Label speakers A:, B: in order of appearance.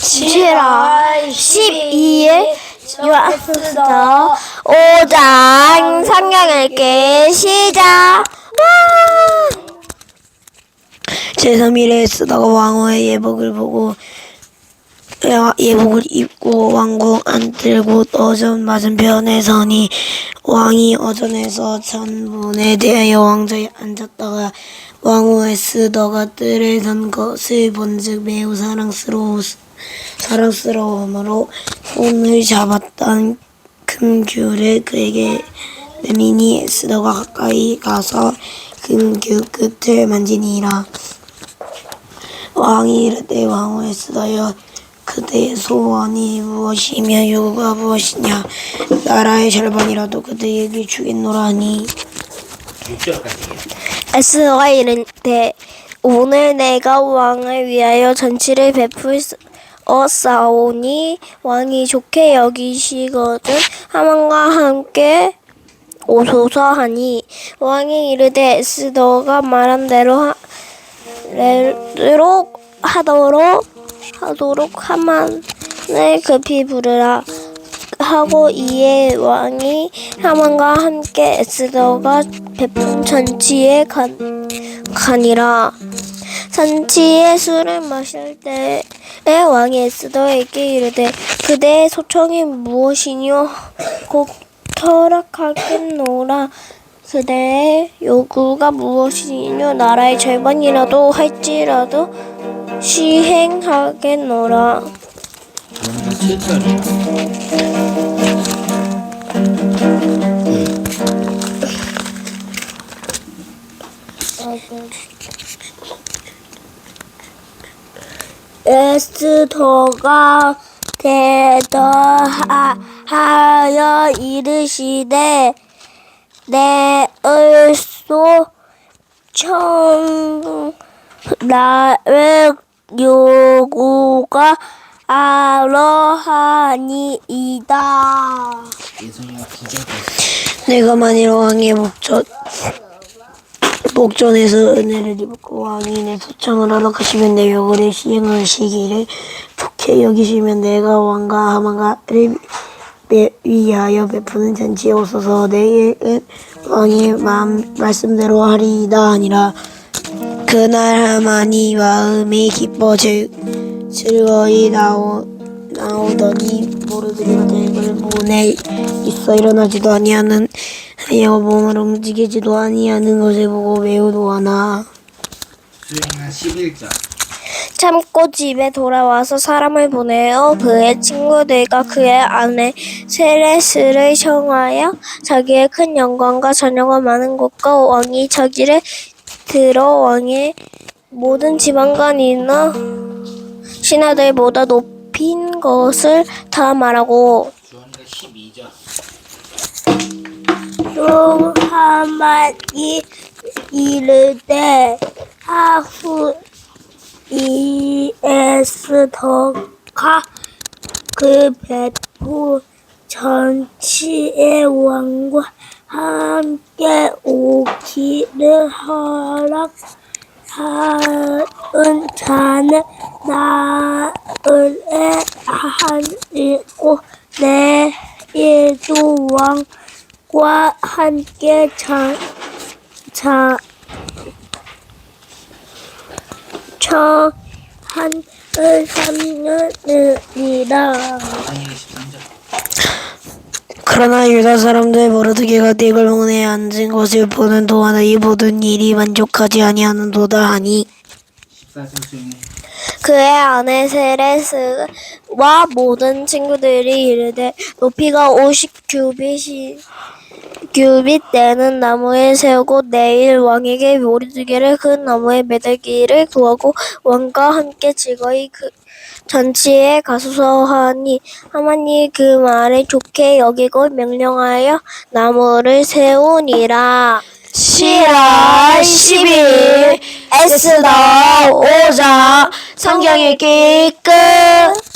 A: 7월 12일 유아스터 5장 성경 읽기 시작! 와!
B: 제3일에 쓰다가 왕후의 예복을 보고 야- 예복을 입고 왕궁 안들고 어전 맞은편에 서니 왕이 어전에서 전문에 대하여 왕좌에 앉았다가 왕후 에스더가 뜰에 선 것을 본즉 매우 사랑스러워 사랑스러움으로 손을 잡았던 금귤을 그에게 내미니 에스더가 가까이 가서 금귤 끝을 만지니라. 왕이 이르되 왕후 에스더여 그대의 소원이 무엇이며 요구가 무엇이냐? 나라의 절반이라도 그대에게 주겠노라 하니.
C: 6절까지
A: 에스더가 이르되 오늘 내가 왕을 위하여 전치를 베풀었사오니 왕이 좋게 여기시거든 하만과 함께 오소서 하니. 왕이 이르되 에스더가 말한 대로 하, 대로 하도록 하도록 하만을 급히 부르라. 하고 이에 왕이 하만과 함께 에스더가 베푼 잔치에 간, 가니라. 잔치에 술을 마실 때에 왕이 에스더에게 이르되 그대의 소청이 무엇이뇨? 곧 허락하겠노라. 그대의 요구가 무엇이뇨? 나라의 절반이라도 할지라도 시행하겠노라
C: 먼저 7절이요
A: 에스더가 대더하여 이르시되 내 을소 청 나의 요구가
C: 9절까지
B: 내가 만일 왕의 목전 목전에서 은혜를 입고 왕이 내 소청을 허락하시면 내 요구를 시행하시기를 좋게 여기시면 내가 왕과 하만가를 위- 위하여 베푸는 잔치에 오소서. 내일은 왕의 마음 말씀대로 하리이다 하니라 그날 하만이 마음이 기뻐 즐, 즐거이 나오, 나오더니 모르드리가 대을 문에 있어 일어나지도 아니하는 하여 몸을 움직이지도 아니하는 것을 보고 매우 노하나.
C: 수행한 11절
A: 참고 집에 돌아와서 사람을 보내어 그의 친구들과 그의 아내 세레스를 청하여 자기의 큰 영광과 자녀가 많은 것과 왕이 자기를 들어 왕의 모든 지방간이나 신하들보다 높인 것을 다 말하고
C: 주원가 12절
A: 또 하만이 이르되 하후 이에스 더가 그 베푸 전치의 왕과 함께 오기를 허락하은 자는 나흘에 한일곱 내일도 왕과 함께 자, 자, 저한 삼년이라.
C: 다니엘 13절
B: 그러나 유다 사람들 모르드게가 띠걸 문에 앉은 것을 보는 동안 이 모든 일이 만족하지 아니하는도다 하니
C: 14절 수행해
A: 그의 아내 세레스와 모든 친구들이 이르되 높이가 50 규빗이 규빗 되는 나무에 세우고 내일 왕에게 모리 두 개를 그 나무에 매달기를 구하고 왕과 함께 즐거이 그 잔치에 가소서 하니 하마니 그 말을 좋게 여기고 명령하여 나무를 세우니라. 7월 10일 에스더 5장 성경 읽기 끝